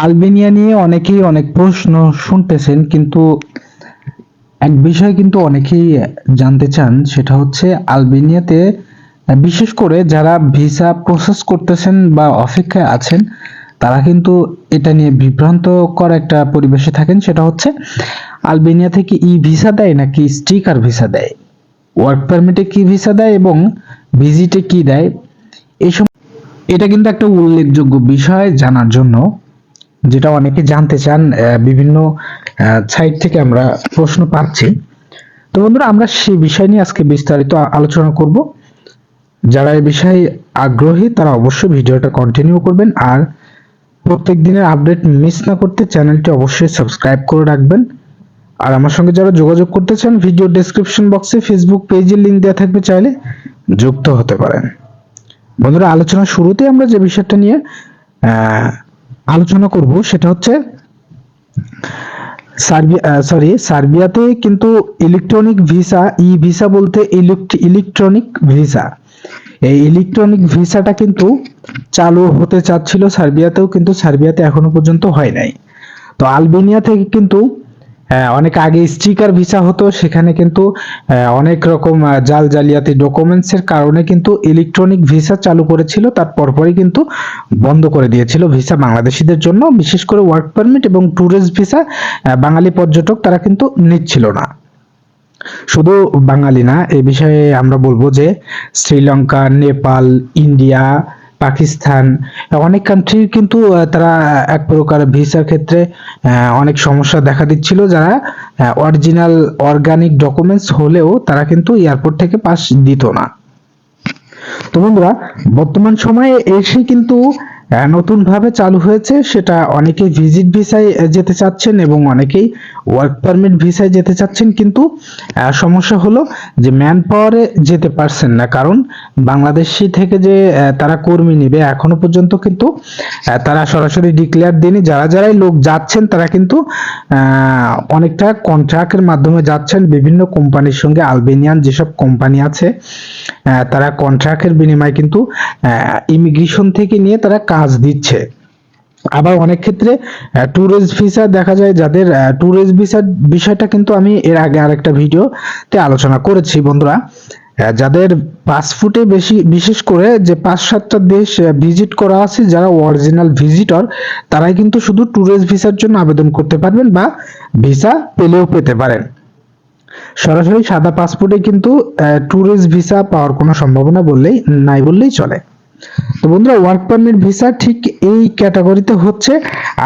Albania নিয়ে অনেকেই অনেক প্রশ্ন শুনতেছেন, কিন্তু এক বিষয় কিন্তু অনেকেই জানতে চান, সেটা হচ্ছে আলবেনিয়াতে বিশেষ করে যারা ভিসা প্রসেস করতেছেন বা অপেক্ষায় আছেন, তারা কিন্তু এটা নিয়ে বিভ্রান্তকর একটা পরিবেশে থাকেন, সেটা হচ্ছে আলবেনিয়া থেকে ই ভিসা দেয় নাকি স্টিকার ভিসা দেয়? ওয়ার্ক পারমিটে কি ভিসা দেয় এবং ভিজিটে কি দেয়? এই সম- এটা কিন্তু একটা উল্লেখযোগ্য বিষয় জানার জন্য। যেটা অনেকে জানতে চান বিভিন্ন সাইট থেকে আমরা প্রশ্ন পাচ্ছি। তো বন্ধুরা, আমরা সেই বিষয় নিয়ে আজকে বিস্তারিত আলোচনা করব। যারা এই বিষয়ে আগ্রহী, তারা অবশ্যই ভিডিওটা কন্টিনিউ করবেন আর প্রত্যেক দিনের আপডেট মিস না করতে চ্যানেলটি অবশ্যই সাবস্ক্রাইব করে রাখবেন। আর আমার সঙ্গে যারা যোগাযোগ করতে চান ভিডিও ডেসক্রিপশন বক্সে ফেসবুক পেজের লিংক দেওয়া থাকবে, চাইলে যুক্ত হতে পারেন। বন্ধুরা আলোচনার শুরুতে আমরা যে বিষয়টা নিয়ে আলোচনা করব, সেটা হচ্ছে সরি সার্বিয়াতে কিন্তু ইলেকট্রনিক ভিসা ই ভিসা বলতে ইলেকট্রনিক ভিসা এই ইলেকট্রনিক ভিসাটা কিন্তু চালু হতে চাচ্ছিল সার্বিয়াতেও, কিন্তু সার্বিয়াতে এখনও পর্যন্ত হয় নাই। তো আলবেনিয়া থেকে কিন্তু অনেক আগে স্টিকার ভিসা হতো, সেখানে কিন্তু অনেক রকম জাল জালিয়াতি ডকুমেন্টস এর কারণে কিন্তু ইলেকট্রনিক ভিসা চালু করেছিল, তার পরপরই কিন্তু বন্ধ করে দিয়েছিল ভিসা বাংলাদেশিদের জন্য, বিশেষ করে ওয়ার্ক পারমিট এবং ট্যুরিস্ট ভিসা বাঙালি পর্যটক তারা কিন্তু নিচ্ছিল না। শুধু বাঙালি না, এ বিষয়ে আমরা বলব যে শ্রীলঙ্কা, নেপাল, ইন্ডিয়া পাকিস্তান, অনেক কান্ট্রি কিন্তু তারা এক প্রকার ভিসার ক্ষেত্রে অনেক সমস্যা দেখা দিচ্ছিল। যারা অরিজিনাল অর্গানিক ডকুমেন্টস হলেও তারা কিন্তু এয়ারপোর্ট থেকে পাস দিত না। তো বন্ধুরা, বর্তমান সময়ে এসে কিন্তু নতুনভাবে চালু হয়েছে, সেটা অনেকেই ভিজিট ভিসায় যেতে চাচ্ছেন এবং অনেকেই ওয়ার্ক পারমিট ভিসায় যেতে চাচ্ছেন, কিন্তু সমস্যা হলো যে ম্যান পাওয়ারে যেতে পারছেন না। কারণ বাংলাদেশি থেকে যে তারা কর্মী নিবে, এখনও পর্যন্ত কিন্তু তারা সরাসরি ডিক্লেয়ার দেয়নি। যারা যারাই লোক যাচ্ছেন, তারা কিন্তু অনেকটা কন্ট্রাক্টের মাধ্যমে যাচ্ছেন। বিভিন্ন কোম্পানির সঙ্গে আলবেনিয়ান যেসব কোম্পানি আছে তারা কন্ট্রাক্টের বিনিময়ে কিন্তু ইমিগ্রেশন থেকে নিয়ে তারা কাজ দিচ্ছে। আবার অনেক ক্ষেত্রে ট্যুরিস্ট ভিসা দেখা যায় যাদের ট্যুরিস্ট ভিসার বিষয়টা কিন্তু আমি এর আগে আরেকটা ভিডিওতে আলোচনা করেছি বন্ধুরা। যাদের পাসপোর্টে বেশি, বিশেষ করে যে পাঁচ সাতটা দেশ ভিজিট করা আছে, যারা অরিজিনাল ভিজিটর তারাই কিন্তু শুধু ট্যুরিস্ট ভিসার জন্য আবেদন করতে পারবেন বা ভিসা পেলেও পেতে পারেন। সরাসরি সাদা পাসপোর্টে কিন্তু ট্যুরিস্ট ভিসা পাওয়ার কোনো সম্ভাবনা বললেই, নাই বললেই চলে। তো বন্ধুরা ওয়ার্ক পারমিট ভিসা ঠিক এই ক্যাটাগরিতে হচ্ছে,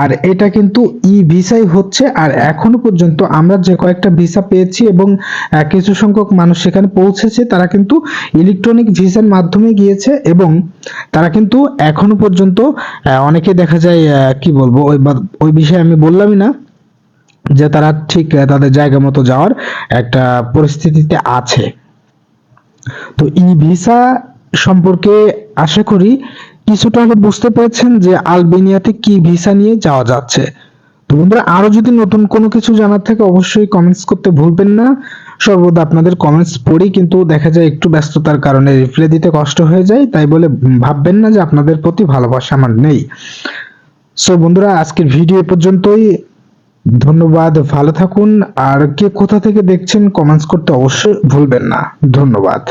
আর এটা কিন্তু ই ভিসাই হচ্ছে, আর এখনও পর্যন্ত আমরা যে কয়েকটা ভিসা পেয়েছি এবং কিছু সংখ্যক মানুষ সেখানে পৌঁছেছে, তারা কিন্তু ইলেকট্রনিক ভিসার মাধ্যমে গিয়েছে এবং তারা কিন্তু এখনও পর্যন্ত অনেকে দেখা যায় কি বলব, ওই ওই বিষয়ে আমি বললামই না, যে তারা ঠিক তাদের জায়গা মতো যাওয়ার একটা পরিস্থিতিতে আছে। তো ই ভিসা সম্পর্কে আশা করি কিছুটা হলে বুঝতে পেরেছেন যে আলবেনিয়াতে কি ভিসা নিয়ে যাওয়া যাচ্ছে। তো বন্ধুরা আরও যদি নতুন কোনো কিছু জানার থাকে, অবশ্যই কমেন্টস করতে ভুলবেন না। সর্বদা আপনাদের কমেন্টস পড়ি কিন্তু দেখা যায় একটু ব্যস্ততার কারণে রিপ্লাই দিতে কষ্ট হয়ে যায়। তাই বলে ভাববেন না যে আপনাদের প্রতি ভালোবাসা আমার নেই। সো বন্ধুরা, আজকের ভিডিও পর্যন্তই। ধন্যবাদ, ভালো থাকুন। আর কে কোথা থেকে দেখছেন কমেন্টস করতে অবশ্যই ভুলবেন না। ধন্যবাদ।